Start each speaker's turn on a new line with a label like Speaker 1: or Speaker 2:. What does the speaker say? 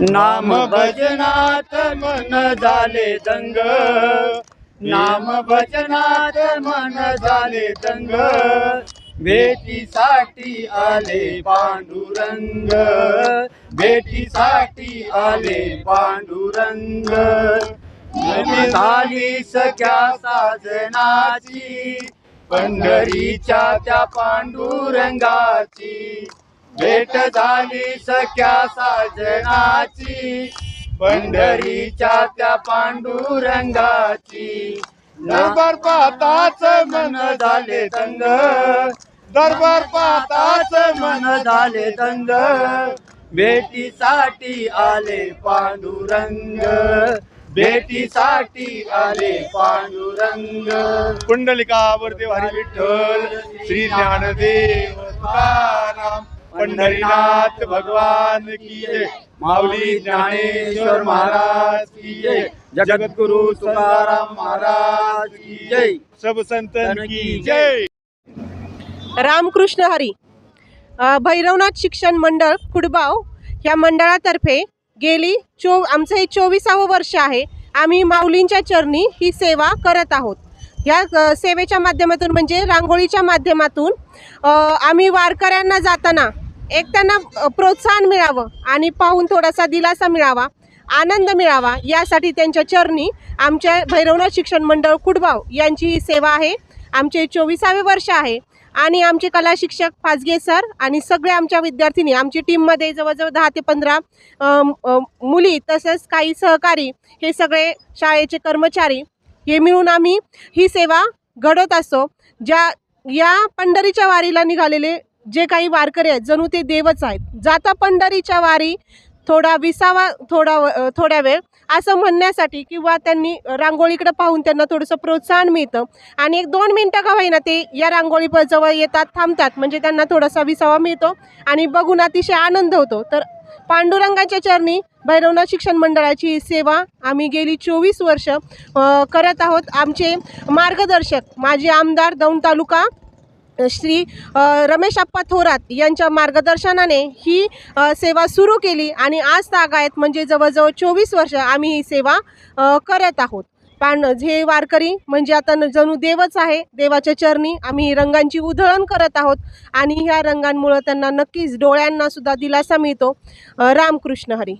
Speaker 1: नाम भजनात मन झाले दंग. नाम भजनात मन झाले दंग. भेटीसाठी आले पांडुरंग. भेटीसाठी आले पांडुरंग. झाली सख्या साजनाची. पंढरीच्या त्या पांडुरंगाची. भेट झाली सख्या साजनाची. पंढरीच्या त्या पांडुरंगाची. दरबार पाहताच मन झाले दंग दरबार पाहताच मन झाले दंग भेटीसाठी आले पांडुरंग. भेटीसाठी आले पांडुरंग.
Speaker 2: कुंडलिकावरती हरी विठ्ठल श्री ज्ञानदेव तुकाराम पंढरीनाथ भगवान की जय.
Speaker 1: माऊली ज्ञानेश्वर महाराज की जय. जगद्गुरु तुकाराम महाराज की जय.
Speaker 2: सब संतन की जय.
Speaker 3: रामकृष्ण हरी भैरवनाथ शिक्षण मंडळ कुडबाव ह्या मंडळातर्फे गेली चो आमचं हे चोवीसावं वर्ष आहे. आम्ही माऊलींच्या चरणी ही सेवा करत आहोत. या सेवेच्या माध्यमातून म्हणजे रांगोळीच्या माध्यमातून आम्ही वारकऱ्यांना जाताना एक त्यांना प्रोत्साहन मिळावं आणि पाहून थोडासा दिलासा मिळावा आनंद मिळावा यासाठी त्यांच्या चरणी आमच्या भैरवनाथ शिक्षण मंडळ कुडबाव यांची ही सेवा आहे. आमचे चोवीसावे वर्ष आहे. आणि आमचे कला शिक्षक फाजगे सर आणि सगळे आमच्या विद्यार्थिनी आमची टीममध्ये जवळजवळ दहा ते पंधरा मुली तसेच काही सहकारी हे सगळे शाळेचे कर्मचारी हे मिळून आम्ही ही सेवा घडवत असतो. ज्या या पंढरीच्या वारीला निघालेले जे काही वारकरी आहेत जणू ते देवच आहेत. जाता पंढरीच्या वारी थोडा विसावा थोडा व- थोड्या वेळ असं म्हणण्यासाठी किंवा त्यांनी रांगोळीकडे पाहून त्यांना थोडंसं प्रोत्साहन मिळतं. आणि एक दोन मिनटं का होईना ते या रांगोळी जवळ येतात थांबतात. म्हणजे त्यांना थोडासा विसावा मिळतो आणि बघून अतिशय आनंद होतो. तर पांडुरंगाच्या चरणी भैरवनाथ शिक्षण मंडळाची सेवा आम्ही गेली चोवीस वर्ष करत आहोत. आमचे मार्गदर्शक माजी आमदार दौंड तालुका श्री रमेश अप्पा थोरात यांच्या मार्गदर्शनाने ही सेवा सुरू केली आणि आज तागायत म्हणजे जवळजवळ चोवीस वर्ष आम्ही ही सेवा करत आहोत. पण हे वारकरी म्हणजे आता न- जणू देवच आहे देवाच्या चरणी आम्ही रंगांची उधळण करत आहोत आणि ह्या रंगांमुळं त्यांना नक्कीच डोळ्यांनासुद्धा दिलासा मिळतो. रामकृष्ण हरी.